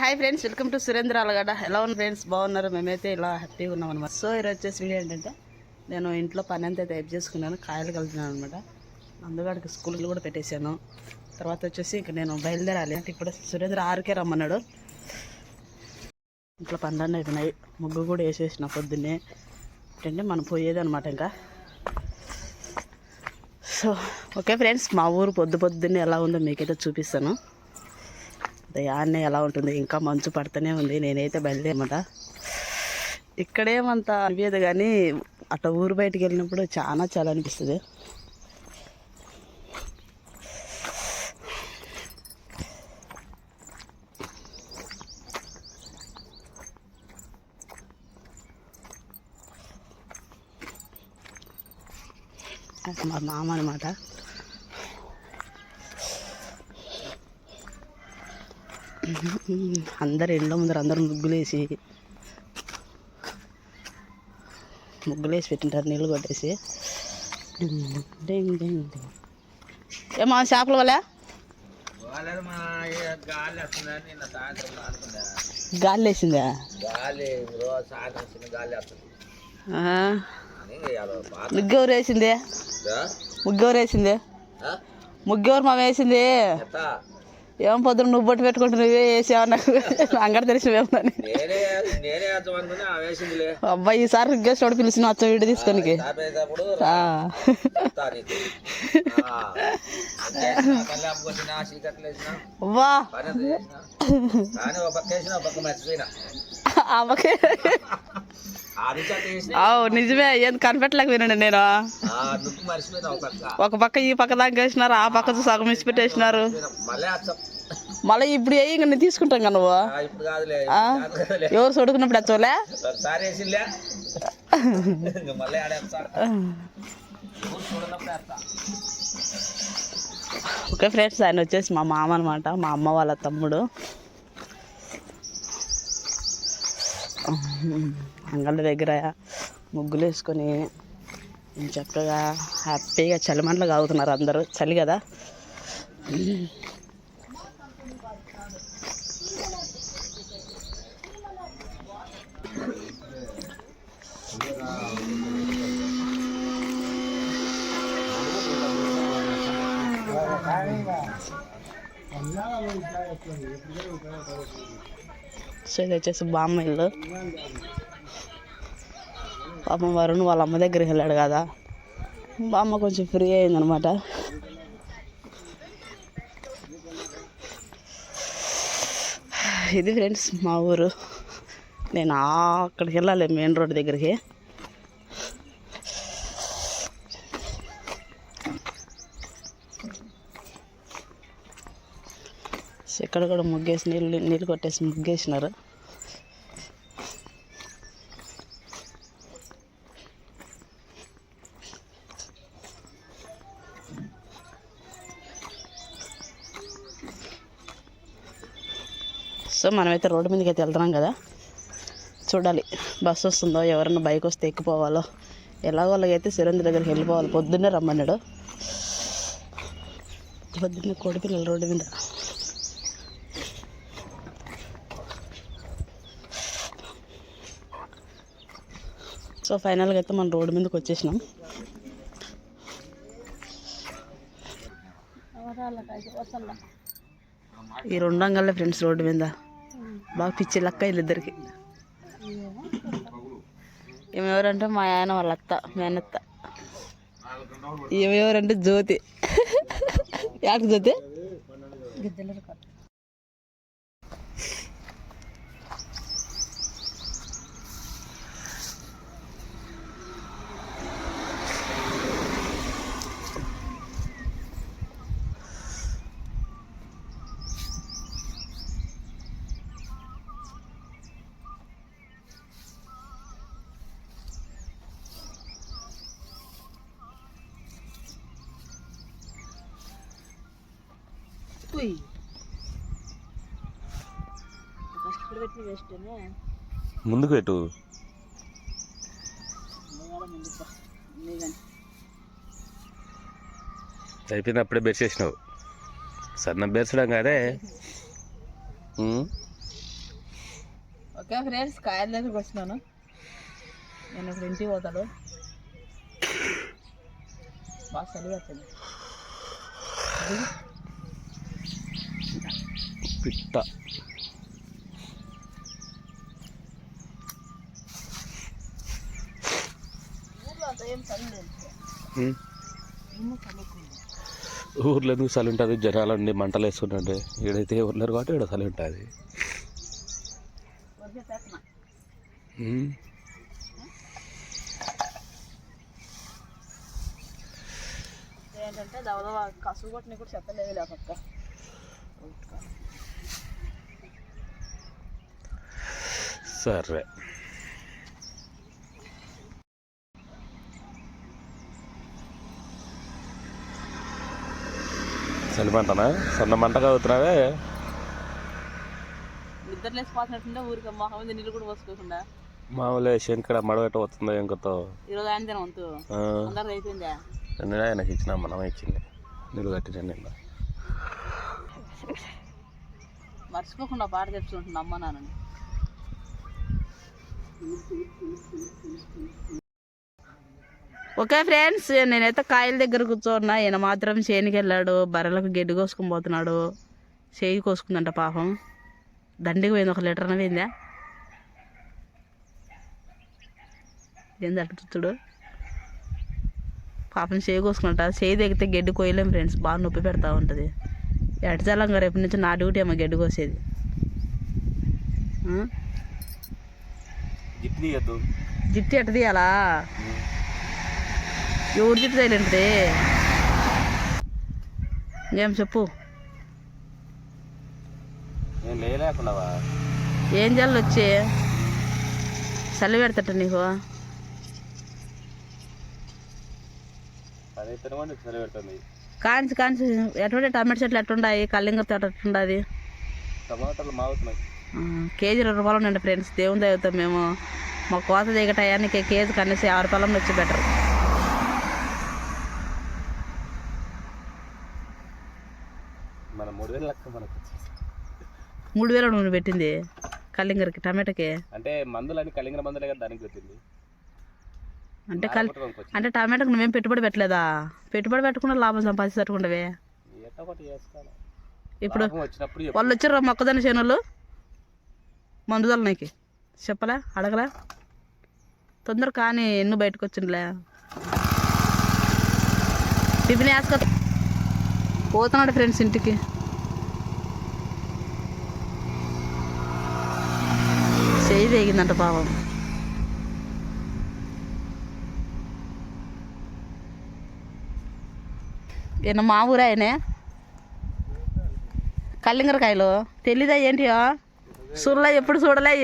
Hi friends welcome to Surendra Alagada ఎలా ఉన్నారు friends బాగున్నారు? మేమైతే ఇలా హ్యాపీగా ఉన్నాం అనమాట సో ఈరోజు వచ్చేసి వీడియో ఏంటంటే నేను ఇంట్లో పని అంతా టైప్ చేసుకున్నాను కాయలు కలిపినాను అనమాట అందుగాడికి స్కూల్కి కూడా పెట్టేశాను. తర్వాత వచ్చేసి ఇంక నేను బయలుదేరాలి. అంటే ఇప్పుడు సురేంద్ర ఆరుకే రమ్మన్నాడు. ఇంట్లో పనులన్నీ అయిపోయినాయి. ముగ్గు కూడా వేసేసిన పొద్దున్నే. ఏంటంటే మనం పోయేది అనమాట ఇంకా. సో ఓకే ఫ్రెండ్స్ మా ఊరు పొద్దు పొద్దున్నే ఎలా ఉందో మీకైతే చూపిస్తాను. ఉదయాన్నే ఎలా ఉంటుంది? ఇంకా మంచు పడుతూనే ఉంది. నేనైతే బయలుదేరమాట. ఇక్కడేమంత అనిపించదు కానీ అట్లా ఊరు బయటికి వెళ్ళినప్పుడు చాలా చాలా అనిపిస్తుంది. మా మామ అనమాట అందరు ఇంట్లో ముందర అందరు ముగ్గులేసి ముగ్గులేసి పెట్టింటారు నీళ్ళు కొట్టేసి. ఏమా చేపల వల్ల గాలి వేసిందా ముగ్గెవరు వేసింది? ముగ్గెవరు వేసింది? ముగ్గెవరు మా వేసింది? ఏం పొద్దున నువ్వు బొట్టు పెట్టుకుంటూ నువ్వే వేసావు నాకు? అంగడి వేసిందిలే. అబ్బాయి ఈసారి గెస్ట్ వాడు పిలిచిన వచ్చా తాపేటప్పుడు ఆ. అవు నిజమే ఏం కనిపెట్టలేక వినండి నేను. ఒక పక్క. ఈ పక్క దాకా వేసినారు ఆ పక్క సగం ఇచ్చి పెట్టేసినారు. మళ్ళీ ఇప్పుడు ఏ ఇంక నేను తీసుకుంటాం కదా నువ్వు. ఎవరు చదువుకున్నప్పుడు వచ్చోలే ఓకే ఫ్రెండ్స్ ఆయన వచ్చేసి మా మామ అనమాట మా అమ్మ వాళ్ళ తమ్ముడు. అంగళ్ళ దగ్గర ముగ్గులు వేసుకొని చక్కగా హ్యాపీగా చలిమంటలు కాగుతున్నారు అందరూ. చలి కదా? సో ఇది వచ్చేసి బామ్మ ఇల్లు. పాపం వరుణ్ వాళ్ళ అమ్మ దగ్గరికి వెళ్ళాడు కదా. మా అమ్మ కొంచెం ఫ్రీ అయిందనమాట ఇది ఫ్రెండ్స్ మా ఊరు. నేను అక్కడికి వెళ్ళాలి మెయిన్ రోడ్ దగ్గరికి. ఇక్కడ కూడా ముగ్గేసి నీళ్ళు నీళ్ళు కొట్టేసి ముగ్గేసినారు. సో మనమైతే రోడ్డు మీదకి అయితే వెళ్తున్నాం కదా. చూడాలి బస్సు వస్తుందో ఎవరన్నా బైక్ వస్తే ఎక్కిపోవాలో. ఎలాగో అలాగైతే సురేంద్ర దగ్గరికి వెళ్ళిపోవాలి. పొద్దున్నే రమ్మన్నాడు. పొద్దున్నే కోడిపిల్లలు రోడ్డు మీద. సో ఫైనల్గా అయితే మనం రోడ్డు మీదకి వచ్చేసినాం. ఈ రెండు అంగళ్ళే ఫ్రెండ్స్ రోడ్డు మీద. బాగా పిచ్చి లక్క వీళ్ళిద్దరికి. ఈమె ఎవరంటే మా ఆయన వాళ్ళ అత్త మేనత్త ఈమె ఎవరంటే జ్యోతి. యాకి జ్యోతి? కష్టపడి వేస్టేనే ముందుకు పెట్టు. అయిపోయింది అప్పుడే బెర్చేసినావు సన్న బెర్చడం కాదే. ఓకే ఫ్రెండ్స్ కాయల దగ్గరికి వచ్చినాను నేను ఇప్పుడు ఇంటికి పోతాడు బాగా చలి వచ్చింది పిట్ట ఊర్లో ఎందుకు చలి ఉంటుంది జనాలు ఉండి మంటలు వేసుకుంటుంటే ఈడైతే ఉన్నారు కాబట్టి ఈడ చలి ఉంటుంది. ఏంటంటే దవదవ కసువు కొట్టిన కూడా చెప్పలేదు పక్క సరే చలి మంటనా సన్న మంటగా అవుతున్నావే నిద్ర లేసిపోతున్నట్టుండే ఊరికి మొహం మీద నీళ్ళు కూడా పోసుకోకుండా. మామూలే శంకర మడబెట్ట వస్తుందో ఇంకతో ఈరోజు ఆయన తిన వంతు అందరిది అయిపోయిందా? నిన్న ఆయనకి ఇచ్చిన మనం ఇచ్చింది. నీళ్ళు కట్టిన నిన్న. మర్చిపోకుండా పాట తెచ్చుకుంటున్నా అమ్మ నాన్నని. ఓకే ఫ్రెండ్స్ నేనైతే కాయల దగ్గర కూర్చోన్నా. ఈయన మాత్రం చేనికి వెళ్ళాడు బర్రెలకు గడ్డి కోసుకొని పోతున్నాడు. చేయి కోసుకుందంట పాపం. దండికి పోయింది ఒక లీటర్ అని పోయిందా? ఏంది అటు చూడు పాపం చేయి కోసుకుంటా చేయి దిగితే గడ్డి కోయలేం ఫ్రెండ్స్ బాగా నొప్పి పెడతా ఉంటుంది. ఎటజాలంగా రేపు నుంచి నా డ్యూటీ ఏమో గడ్డి కోసేది. జిప్ తీయద్దు జిట్టు ఎట్ట తీయాలా? ఎవరు జిట్టు తగిలింది ఏం చెప్పు? ఏం చేయాలి వచ్చి? చలి పెడతట నీకు? కాంచి కాంచి ఎటువంటి టమాటా చెట్లు ఎట్టుండాయి? కల్లింగ తోట ఎట్టుండది? టమాటాలు మాగుతున్నాయి ఆ, కేజీ ఇరవై రూపాయలు ఉండండి ఫ్రెండ్స్. దేవుని దగ్గర మేము మా కోత దిగ టయానికి కేజీ కనీసం యాభై రూపాయలు వచ్చి బెటర్. మూడు వేలు నువ్వు పెట్టింది కల్లింగరికి టమాటాకి? అంటే మందులని కలిగిన మందులే కదా దానికి పెట్టింది. అంటే కల్. అంటే టమాటాకు నువ్వేం పెట్టుబడి పెట్టలేదా? పెట్టుబడి పెట్టకుండా లాభం సంపాదించట్టుకుండవే ఇప్పుడు. వాళ్ళు వచ్చారు మొక్కజొన్న చేనులు? మందుదల నీకు. చెప్పలే అడగలే. తొందర కానీ ఎన్ను బయటకు వచ్చిండలే టిఫిన్ వేసుకో పోతున్నాడు ఫ్రెండ్స్ ఇంటికి. చేయి తెగిందంట పాపం. ఈయన మా ఊరు ఆయనే? కల్లింగరకాయలు తెలీదా ఏంటియో చూడలే ఎప్పుడు చూడలే